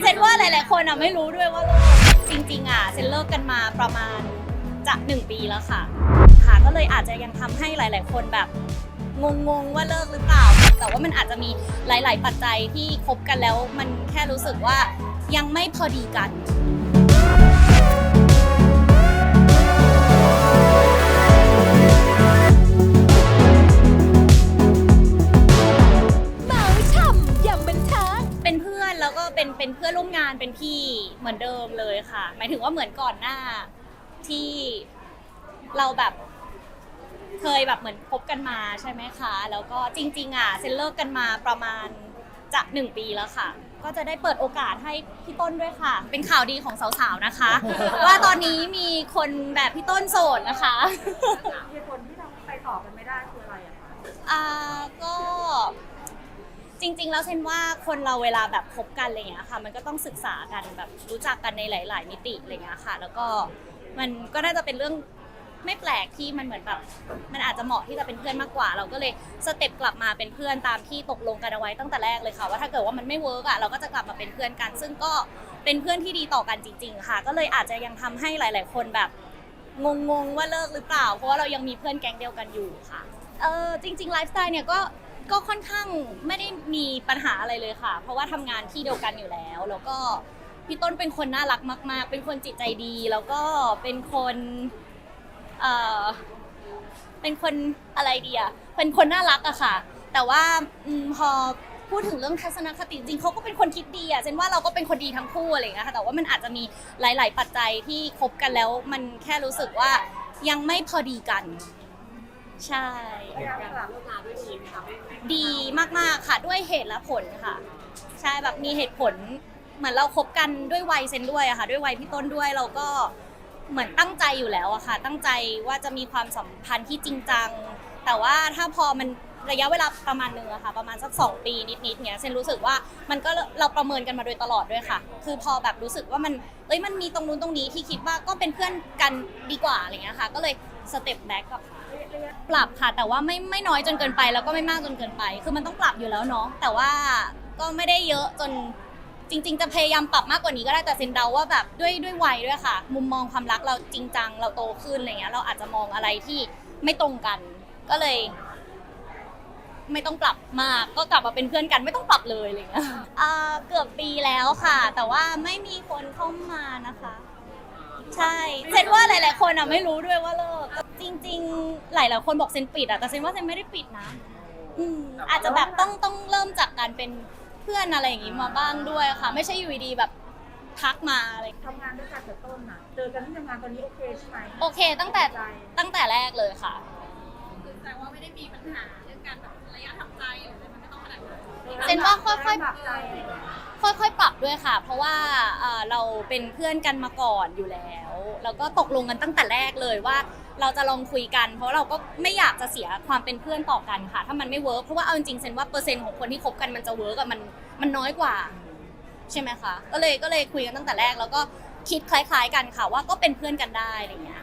เซนว่าหลาย ๆ คนอะไม่รู้ด้วยว่าเลิกจริง ๆ อะเซนเลิกกันมาประมาณจะหนึ่งปีแล้วค่ะ ค่ะก็เลยอาจจะยังทำให้หลาย ๆ คนแบบงง ๆ ว่าเลิกหรือเปล่า แต่ว่ามันอาจจะมีหลาย ๆ ปัจจัยที่คบกันแล้ว มันแค่รู้สึกว่ายังไม่พอดีกัน เป็นเป็นเพื่อนร่วมงานเป็นพี่เหมือนเดิมเลยค่ะ หมายถึงว่าเหมือนก่อนหน้าที่เราแบบเคยแบบเหมือนคบกันมาใช่ไหมคะ แล้วก็จริง ๆ อะเซนเลิกกันมาประมาณจะหนึ่งปีแล้วค่ะ ก็จะได้เปิดโอกาสให้พี่ต้นด้วยค่ะ เป็นข่าวดีของสาวๆนะคะ ว่าตอนนี้มีคนแบบพี่ต้นโสดนะคะเหตุผลที่เราไปต่อกันไม่ได้คืออะไรอะคะอ่าก็ จริง ๆ แล้วเช่นว่าคนเราเวลาแบบคบกันอะไรเงี้ยค่ะ มันก็ต้องศึกษากันแบบรู้จักกันในหลาย ๆ มิติอะไรเงี้ยค่ะ แล้วก็มันก็น่าจะเป็นเรื่องไม่แปลกที่มันเหมือนแบบมันอาจจะเหมาะที่จะเป็นเพื่อนมากกว่า เราก็เลยสเต็ปกลับมาเป็นเพื่อนตามที่ตกลงกันเอาไว้ตั้งแต่แรกเลยค่ะ ว่าถ้าเกิดว่ามันไม่เวิร์กอะเราก็จะกลับมาเป็นเพื่อนกัน ซึ่งก็เป็นเพื่อนที่ดีต่อกันจริง ๆ ค่ะ ก็เลยอาจจะยังทำให้หลาย ๆ คนแบบงงๆว่าเลิกหรือเปล่า เพราะว่าเรายังมีเพื่อนแก๊งเดียวกันอยู่ค่ะเออจริงๆไลฟ์สไตล์เนี่ยก็ ก็ค่อนข้างไม่ได้มีปัญหาอะไรเลยค่ะ เพราะว่าทำงานที่เดียวกันอยู่แล้ว แล้วก็พี่ต้นเป็นคนน่ารักมาก ๆ เป็นคนจิตใจดี แล้วก็เป็นคนเอ่อเป็นคนอะไรดีอะเป็นคนน่ารักอะค่ะ แต่ว่าอมพอพูดถึงเรื่องทัศนคติจริงเขาก็เป็นคนคิดดีอะเจนว่าเราก็เป็นคนดีทั้งคู่อะไรอย่างเงี้ยค่ะแต่ว่ามันอาจจะมีหลาย ๆ ปัจจัยที่คบกันแล้ว มันแค่รู้สึกว่ายังไม่พอดีกัน ใช่พยายามสลับดีมากๆค่ะด้วยเหตุและผลค่ะ ใช่แบบมีเหตุผล เหมือนเราคบกันด้วยวัยเซนด้วยอะค่ะ ด้วยวัยพี่ต้นด้วยเราก็เหมือนตั้งใจอยู่แล้วอะค่ะ ตั้งใจว่าจะมีความสัมพันธ์ที่จริงจัง แต่ว่าถ้าพอมันระยะเวลาประมาณนึงอะค่ะ ประมาณสักสองปีนิดๆเนี้ยเซนรู้สึกว่ามันก็เราประเมินกันมาโดยตลอดด้วยค่ะ คือพอแบบรู้สึกว่ามันเอ้ยมันมีตรงนู้นตรงนี้ที่คิดว่าก็เป็นเพื่อนกันดีกว่าอะไรเงี้ยค่ะ ก็เลยสเต็ปแบ็กกลับ ปรับค่ะ แต่ว่าไม่ไม่น้อยจนเกินไป แล้วก็ไม่มากจนเกินไป คือมันต้องปรับอยู่แล้วเนาะแต่ว่าก็ไม่ได้เยอะจนจริง ๆ จะพยายามปรับมากกว่านี้ก็ได้แต่เซนเดาว่าแบบด้วยด้วยวัยด้วยค่ะ มุมมองความรักเราจริงจังเราโตขึ้นอะไรเงี้ยเราอาจจะมองอะไรที่ไม่ตรงกัน ก็เลย ไม่ต้องปรับมากก็กลับมาเป็นเพื่อนกัน ไม่ต้องปรับเลยอะไรเงี้ยอ่าเกือบปีแล้วค่ะ แต่ว่าไม่มีคนเข้ามานะคะ ใช่เซนว่าหลาย ๆ คนอะไม่รู้ด้วยว่าเลิก จริง ๆ หลายๆคนบอกเซนปิดอะแต่เซนว่าเซนไม่ได้ปิดนะอืมอาจจะแบบต้องต้องเริ่มจากการเป็นเพื่อนอะไรอย่างงี้มาบ้างด้วยค่ะ ไม่ใช่อยู่ดีๆแบบทักมาอะไรทำงานด้วยกันแต่ต้นน่ะเจอกันที่ทำงานตอนนี้โอเคใช่ไหมโอเค ตั้งแต่ใจตั้งแต่แรกเลยค่ะแต่ว่าไม่ได้มีปัญหาเรื่องการแบบระยะทำใจหรืออะไรมันไม่ต้องขนาดนั้นเจนว่าค่อยๆปรับใจ ค่อยๆ ปรับด้วยค่ะ เพราะว่าเอ่อเราเป็นเพื่อนกันมาก่อนอยู่แล้ว แล้วก็ตกลงกันตั้งแต่แรกเลยว่า เราจะลองคุยกัน เพราะเราก็ไม่อยากจะเสียความเป็นเพื่อนต่อกันค่ะ ถ้ามันไม่เวิร์กเพราะว่าเอาจริงๆเซนว่าเปอร์เซ็นต์ของคนที่คบกันมันจะเวิร์กอะมันมันน้อยกว่า ใช่ไหมคะ ก็เลยก็เลยคุยกันตั้งแต่แรกแล้วก็คิดคล้าย ๆ กันค่ะว่าก็เป็นเพื่อนกันได้อะไรอย่างเงี้ย